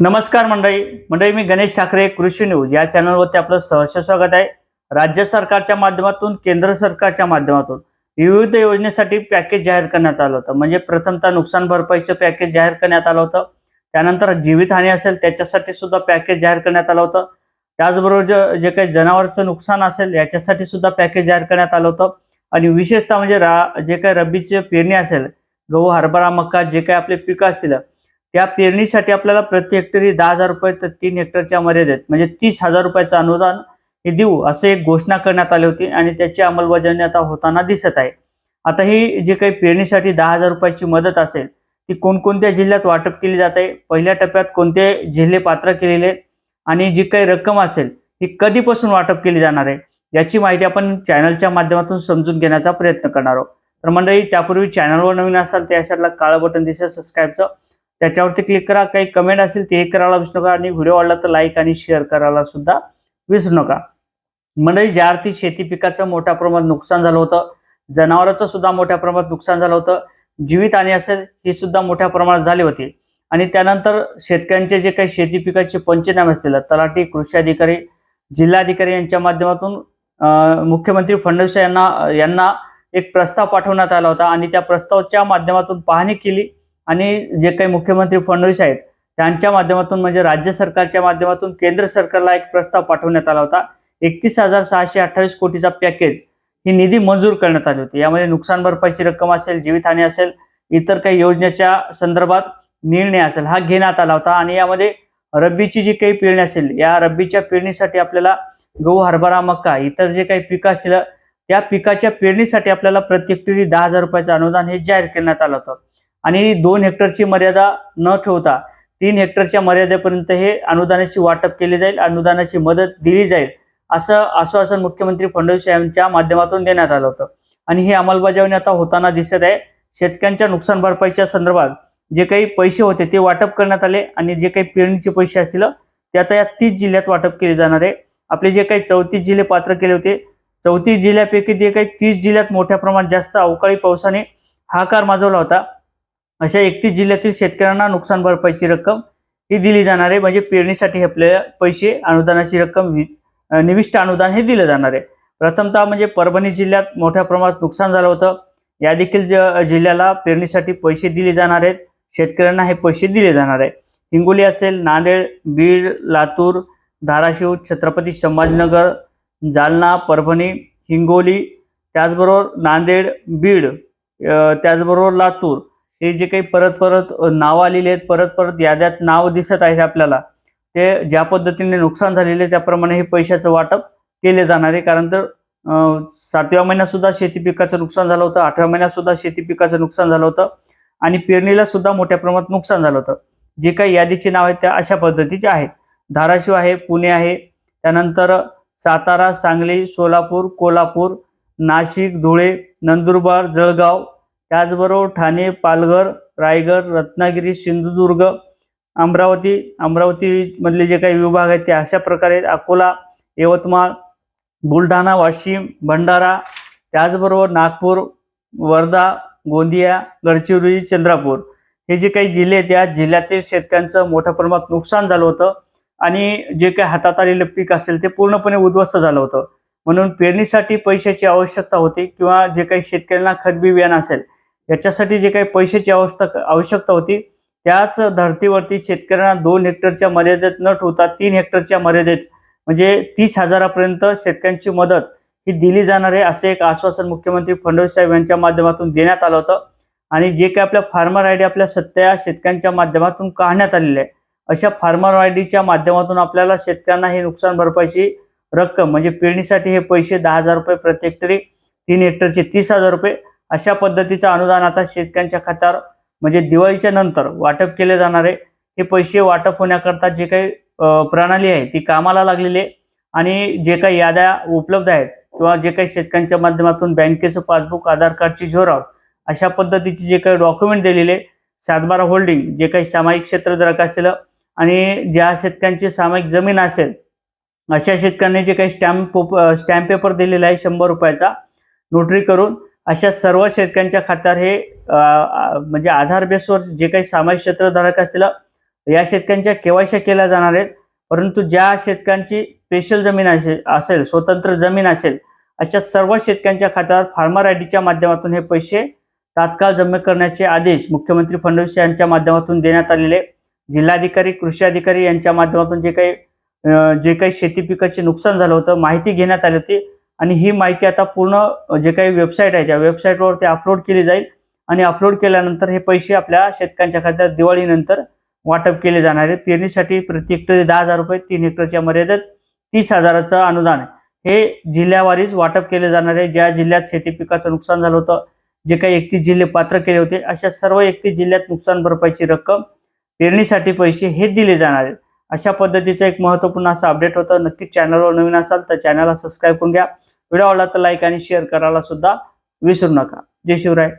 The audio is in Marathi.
नमस्कार मंडळी. मंडळी मी गणेश ठाकरे कृषी न्यूज. या चॅनलवरती आपलं सहर्ष स्वागत आहे. राज्य सरकारच्या माध्यमातून केंद्र सरकारच्या माध्यमातून विविध योजनेसाठी पॅकेज जाहीर करण्यात आलं होतं. म्हणजे प्रथमतः नुकसान भरपाईचं पॅकेज जाहीर करण्यात आलं होतं. त्यानंतर जीवितहानी असेल त्याच्यासाठी सुद्धा पॅकेज जाहीर करण्यात आलं होतं. त्याचबरोबर जे जे काही जनावरचं नुकसान असेल याच्यासाठी सुद्धा पॅकेज जाहीर करण्यात आलं होतं. आणि विशेषतः म्हणजे रा जे काही रब्बीचे पेरणी असेल गहू हरभरा मका जे काही आपले पिकं असतील त्या पेरणीसाठी आपल्याला प्रति हेक्टरी दहा हजार रुपये तर तीन हेक्टरच्या मर्यादेत म्हणजे तीस हजार रुपयाचं अनुदान हे देऊ असं एक घोषणा करण्यात आली होती आणि त्याची अंमलबजावणी आता होताना दिसत आहे. आता ही जी काही पेरणीसाठी दहा हजार रुपयाची मदत असेल ती कोणकोणत्या जिल्ह्यात वाटप केली जात? आहे पहिल्या टप्प्यात कोणते जिल्हे पात्र केलेले? आणि जी काही रक्कम असेल ही कधीपासून वाटप केली जाणार आहे? याची माहिती आपण चॅनलच्या माध्यमातून समजून घेण्याचा प्रयत्न करणार आहोत. तर मंडळी त्यापूर्वी चॅनलवर नवीन असाल त्या साईडला काळं बटन दिसेल सबस्क्राईबचं त्याच्यावरती क्लिक करा. काही कमेंट असेल ते करायला विसरू नका. आणि व्हिडिओ आवडला तर लाईक आणि शेअर करायला सुद्धा विसरू नका. मंडळी ज्या अर्थी शेती पिकाचं मोठ्या प्रमाणात नुकसान झालं होतं जनावरांचं सुद्धा मोठ्या प्रमाणात नुकसान झालं होतं जीवित आणि असेल ही सुद्धा मोठ्या प्रमाणात झाली होती. आणि त्यानंतर शेतकऱ्यांचे जे काही शेती पिकाचे पंचनामे असतील तलाठी कृषी अधिकारी जिल्हाधिकारी यांच्या माध्यमातून मुख्यमंत्री फडणवीस यांना यांना एक प्रस्ताव पाठवण्यात आला होता. आणि त्या प्रस्तावाच्या माध्यमातून पाहणी केली. आणि जे काही मुख्यमंत्री फडणवीस आहेत त्यांच्या माध्यमातून म्हणजे राज्य सरकारच्या माध्यमातून केंद्र सरकारला एक प्रस्ताव पाठवण्यात आला होता. एकतीस हजार सहाशे अठ्ठावीस कोटीचा पॅकेज ही निधी मंजूर करण्यात आली होती. यामध्ये नुकसान भरपाईची रक्कम असेल जीवितहानी असेल इतर काही योजनेच्या संदर्भात निर्णय असेल हा घेण्यात आला होता. आणि यामध्ये रब्बीची जी काही पेरणी असेल या रब्बीच्या पेरणीसाठी आपल्याला गहू हरभरा मक्का इतर जे काही पिकं असतील त्या पिकाच्या पेरणीसाठी आपल्याला प्रत्येक पिढी दहा हजार रुपयाचं अनुदान हे जाहीर करण्यात आलं होतं. आणि दोन हेक्टरची मर्यादा न ठेवता तीन हेक्टरच्या मर्यादेपर्यंत हे अनुदानाची वाटप केली जाईल अनुदानाची मदत दिली जाईल असं आश्वासन मुख्यमंत्री फडणवीस यांच्या माध्यमातून देण्यात आलं होतं. आणि ही अंमलबजावणी आता होताना दिसत आहे. शेतकऱ्यांच्या नुकसान भरपाईच्या संदर्भात जे काही पैसे होते ते वाटप करण्यात आले आणि जे काही पेरणीचे पैसे असतील ते आता या तीस जिल्ह्यात वाटप केले जाणार आहे. आपले जे काही चौतीस जिल्हे पात्र केले होते चौतीस जिल्ह्यापैकी जे काही तीस जिल्ह्यात मोठ्या प्रमाणात जास्त अवकाळी पावसाने हाकार माजवला होता. अशा एकतीस जिल्ह्यातील शेतकऱ्यांना नुकसान भरपाईची रक्कम ही दिली जाणार आहे. म्हणजे पेरणीसाठी हे आपल्याला पैसे अनुदानाची रक्कम वि- निविष्ट अनुदान हे दिलं जाणार आहे. प्रथमतः म्हणजे परभणी जिल्ह्यात मोठ्या प्रमाणात नुकसान झालं होतं. या देखील ज- जिल्ह्याला पेरणीसाठी पैसे दिले जाणार आहेत. शेतकऱ्यांना हे पैसे दिले जाणार आहे. हिंगोली असेल नांदेड बीड लातूर धाराशिव छत्रपती संभाजीनगर जालना परभणी हिंगोली त्याचबरोबर नांदेड बीड त्याचबरोबर लातूर हे जे काही परत परत नावं आलेली आहेत परत परत याद्यात नाव दिसत आहेत आपल्याला ते ज्या पद्धतीने नुकसान झालेले आहे, त्याप्रमाणे हे पैशाचं वाटप केले जाणार आहे. कारण तर सातव्या महिन्यात सुद्धा शेती पिकाचं नुकसान झालं होतं आठव्या महिन्यात सुद्धा शेती पिकाचं नुकसान झालं होतं आणि पेरणीला सुद्धा मोठ्या प्रमाणात नुकसान झालं होतं. जे काही यादीची नाव आहेत त्या अशा पद्धतीचे आहेत. धाराशिव आहे पुणे आहे त्यानंतर सातारा सांगली सोलापूर कोल्हापूर नाशिक धुळे नंदुरबार जळगाव त्याचबरोबर ठाणे पालघर रायगड रत्नागिरी सिंधुदुर्ग अमरावती अमरावतीमधले जे काही विभाग आहेत ते अशा प्रकारे अकोला यवतमाळ बुलढाणा वाशिम भंडारा त्याचबरोबर नागपूर वर्धा गोंदिया गडचिरोली चंद्रपूर. हे जे काही जिल्हे आहेत त्या जिल्ह्यातील शेतकऱ्यांचं मोठ्या प्रमाणात नुकसान झालं होतं आणि जे काही हातात आलेलं पीक असेल ते पूर्णपणे उद्ध्वस्त झालं होतं. म्हणून पेरणीसाठी पैशाची आवश्यकता होती किंवा जे काही शेतकऱ्यांना खतबी बियाणं असेल याच्यासाठी जे काही पैशाची आवश्यकता आवश्यकता होती त्याच धर्तीवरती शेतकऱ्यांना दोन हेक्टरच्या मर्यादेत न ठेवता तीन हेक्टरच्या मर्यादेत म्हणजे तीस हजारापर्यंत शेतकऱ्यांची मदत ही दिली जाणार आहे असे एक आश्वासन मुख्यमंत्री फडणवीस साहेब यांच्या माध्यमातून देण्यात आलं होतं. आणि जे काही आपल्या फार्मर आय डी आपल्या सत्या शेतकऱ्यांच्या माध्यमातून काढण्यात आलेले आहे अशा फार्मर आय डीच्या माध्यमातून आपल्याला शेतकऱ्यांना ही नुकसान भरपाईची रक्कम म्हणजे पेरणीसाठी हे पैसे दहा हजार रुपये प्रत्येक तरी तीन हेक्टरचे तीस हजार रुपये अशा पद्धतीचं अनुदान आता शेतकऱ्यांच्या खात्यावर म्हणजे दिवाळीच्या नंतर वाटप केले जाणारे. हे पैसे वाटप होण्याकरता जे काही प्रणाली आहे ती कामाला लागलेली आहे. आणि जे काही याद्या उपलब्ध आहेत किंवा जे काही शेतकऱ्यांच्या माध्यमातून बँकेचं पासबुक आधार कार्डची झेरॉक्स अशा पद्धतीचे जे काही डॉक्युमेंट दिलेले सातबारा होल्डिंग जे काही सामायिक क्षेत्रधारक असतील आणि ज्या शेतकऱ्यांची सामायिक जमीन असेल अशा शेतकऱ्यांनी जे काही स्टॅम्प स्टॅम्प पेपर दिलेला आहे शंभर रुपयाचा नोटरी करून अशा सर्व शेतकऱ्यांच्या खात्यावर हे म्हणजे आधार बेसवर जे काही सामाजिक क्षेत्रधारक असतील या शेतकऱ्यांच्या केवायशा केल्या जाणार आहेत. परंतु ज्या शेतकऱ्यांची स्पेशल जमीन असेल असेल स्वतंत्र जमीन असेल अशा सर्व शेतकऱ्यांच्या खात्यावर फार्मर आय डीच्या माध्यमातून हे पैसे तात्काळ जमा करण्याचे आदेश मुख्यमंत्री फडणवीस यांच्या माध्यमातून देण्यात आलेले. जिल्हाधिकारी कृषी अधिकारी यांच्या माध्यमातून जे काही जे काही शेती पिकाचे नुकसान झालं होतं माहिती घेण्यात आली होती. आणि ही माहिती आता पूर्ण जे काही वेबसाईट आहे त्या वेबसाईटवर ते अपलोड केली जाईल. आणि अपलोड केल्यानंतर हे पैसे आपल्या शेतकऱ्यांच्या खात्यात दिवाळीनंतर वाटप केले जाणार आहे पेरणीसाठी प्रति हेक्टरी दहा हजार रुपये तीन हेक्टरच्या मर्यादेत तीस हजाराचं अनुदान आहे. हे जिल्ह्यावारीच वाटप केले जाणार आहे. ज्या जिल्ह्यात शेती पिकाचं नुकसान झालं होतं जे काही एकतीस जिल्हे पात्र केले होते अशा सर्व एकतीस जिल्ह्यात नुकसान भरपाईची रक्कम पेरणीसाठी पैसे हे दिले जाणार आहेत. अशा पद्धतीचं एक महत्त्वपूर्ण असं अपडेट होतं. नक्कीच चॅनलवर नवीन असाल तर चॅनलला सबस्क्राईब करून घ्या. व्हिडिओ आवडला तर लाईक आणि शेअर करायला सुद्धा विसरू नका. जय शिवराय.